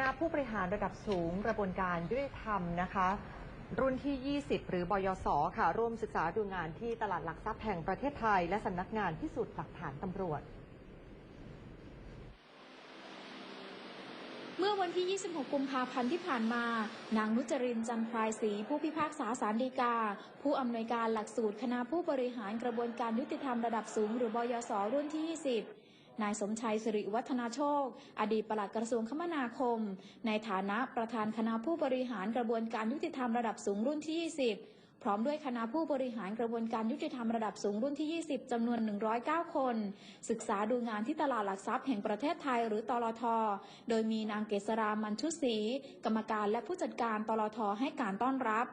ณะผู้บริหารระดับสูงกระบวนการยุติธรรมนะคะ รุ่นที่ 20 หรือบยศค่ะ ร่วมศึกษาดูงานที่ตลาดหลักทรัพย์แห่งประเทศไทย และสำนักงานพิสูจน์หลักฐานตำรวจ เมื่อวันที่ 26 กุมภาพันธ์ที่ผ่านมา นางนุจรินจันทรายศรีผู้พิพากษาสารดีกา ผู้อำนวยการหลักสูตรคณะผู้บริหารกระบวนการยุติธรรมระดับสูง หรือบยศรุ่นที่ 20 นายสมชัยสิริวัฒนาโชค อดีตปลัดกระทรวงคมนาคม ในฐานะประธานคณะผู้บริหารกระบวนการยุติธรรมระดับสูงรุ่นที่ 20พร้อมด้วยคณะผู้บริหารกระบวนการยุติธรรมระดับสูงรุ่นที่ 20 จำนวน 109 คน ศึกษาดูงานที่ตลาดหลักทรัพย์แห่งประเทศไทยหรือตลท โดยมีนางเกษรามันชุศรีกรรมการและผู้จัดการตลทให้การต้อนรับ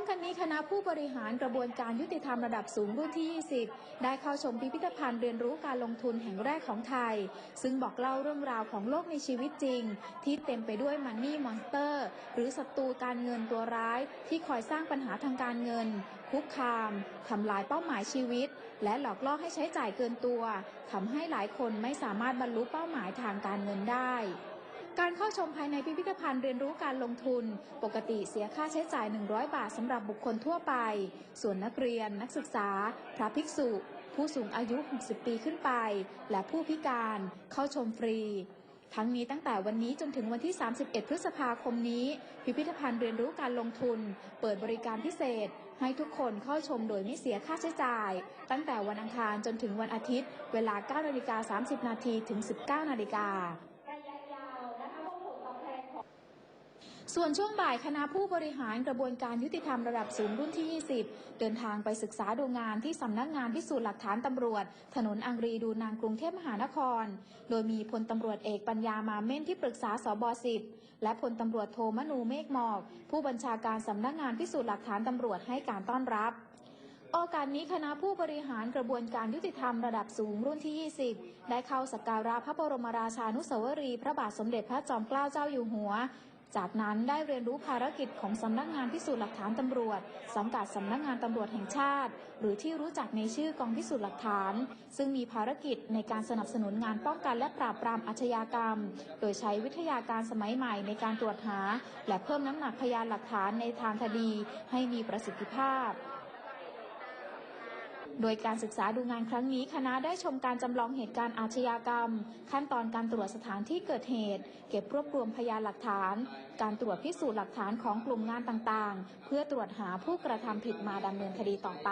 มกันนี้คณะผู้บริหารกระบวนการยุติธรรมระดับสูงรุ่นที่ 20 ได้เข้าชมพิพิธภัณฑ์เรียนรู้การลงทุนแห่งแรกของไทย ซึ่งบอกเล่าเรื่องราวของโลกในชีวิตจริง ที่เต็มไปด้วยมันนี่มอนสเตอร์ หรือศัตรูการเงินตัวร้าย ที่คอยสร้างปัญหาทางการเงิน คุกคามทำลายเป้าหมายชีวิต และหลอกล่อให้ใช้จ่ายเกินตัวทำให้หลายคนไม่สามารถบรรลุเป้าหมายทางการเงินได้ การเข้าชมภายในพิพิธภัณฑ์เรียนรู้การลงทุน ปกติเสียค่าใช้จ่าย 100 บาทสำหรับบุคคลทั่วไป ส่วนนักเรียน นักศึกษา พระภิกษุ ผู้สูงอายุ 60 ปีขึ้นไป และผู้พิการเข้าชมฟรีทั้งนี้ตั้งแต่วันนี้จนถึงวันที่ 31 พฤษภาคมนี้ พิพิธภัณฑ์เรียนรู้การลงทุน เปิดบริการพิเศษ ให้ทุกคนเข้าชมโดยไม่เสียค่าใช้จ่าย ตั้งแต่วันอังคารจนถึงวันอาทิตย์ เวลา 9 นาฬิกา 30 นาทีถึง 19 นาฬิกา ส่วนช่วงบ่ายคณะผู้บริหารกระบวนการยุติธรรมระดับสูงรุ่นที่ 20 เดินทางไปศึกษาดูงานที่สำนักงานพิสูจน์หลักฐานตำรวจ ถนนอังรีดูนางกรุงเทพมหานคร โดยมีพลตำรวจเอกปัญญามาเม่นที่ปรึกษาสบ10และพลตำรวจโทมนูเมฆหมอก ผู้บัญชาการสำนักงานพิสูจน์หลักฐานตำรวจให้การต้อนรับโอกาสนี้คณะผู้บริหารกระบวนการยุติธรรมระดับสูงรุ่นที่ 20 ได้เข้าสักการะพระบรมราชานุสาวรี พระบาทสมเด็จพระจอมเกล้าเจ้าอยู่หัว จากนั้นได้เรียนรู้ภารกิจของสำนักงานพิสูจน์หลักฐานตำรวจ สังกัดสำนักงานตำรวจแห่งชาติ หรือที่รู้จักในชื่อกองพิสูจน์หลักฐาน ซึ่งมีภารกิจในการสนับสนุนงานป้องกันและปราบปรามอาชญากรรม โดยใช้วิทยาการสมัยใหม่ในการตรวจหา และเพิ่มน้ำหนักพยานหลักฐานในทางคดี ให้มีประสิทธิภาพ โดยการศึกษาดูงานครั้งนี้คณะได้ชมการจำลองเหตุการณ์อาชญากรรม ขั้นตอนการตรวจสถานที่เกิดเหตุ เก็บรวบรวมพยานหลักฐาน การตรวจพิสูจน์หลักฐานของกลุ่มงานต่างๆ เพื่อตรวจหาผู้กระทำผิดมาดำเนินคดีต่อไป